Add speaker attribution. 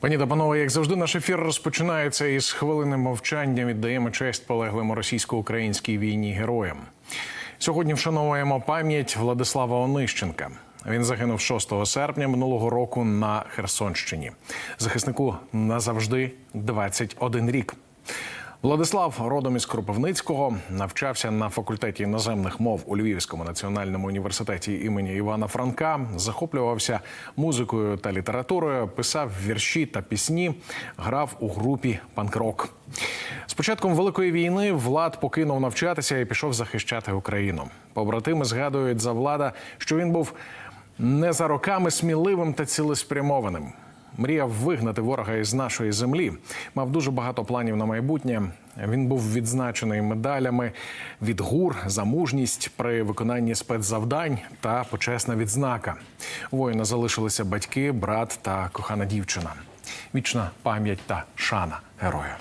Speaker 1: Пані та панове, як завжди, наш ефір розпочинається із хвилини мовчання. Віддаємо честь полеглим російсько-українській війні героям. Сьогодні вшановуємо пам'ять Владислава Онищенка. Він загинув 6 серпня минулого року на Херсонщині. Захиснику назавжди 21 рік. Владислав, родом із Кропивницького, навчався на факультеті іноземних мов у Львівському національному університеті імені Івана Франка. Захоплювався музикою та літературою, писав вірші та пісні, грав у групі панк-рок. З початком великої війни Влад покинув навчатися і пішов захищати Україну. Побратими згадують за влада, що він був не за роками сміливим та цілеспрямованим. Мріяв вигнати ворога із нашої землі. Мав дуже багато планів на майбутнє. Він був відзначений медалями від ГУР за мужність при виконанні спецзавдань та почесна відзнака. У воїна залишилися батьки, брат та кохана дівчина. Вічна пам'ять та шана героя.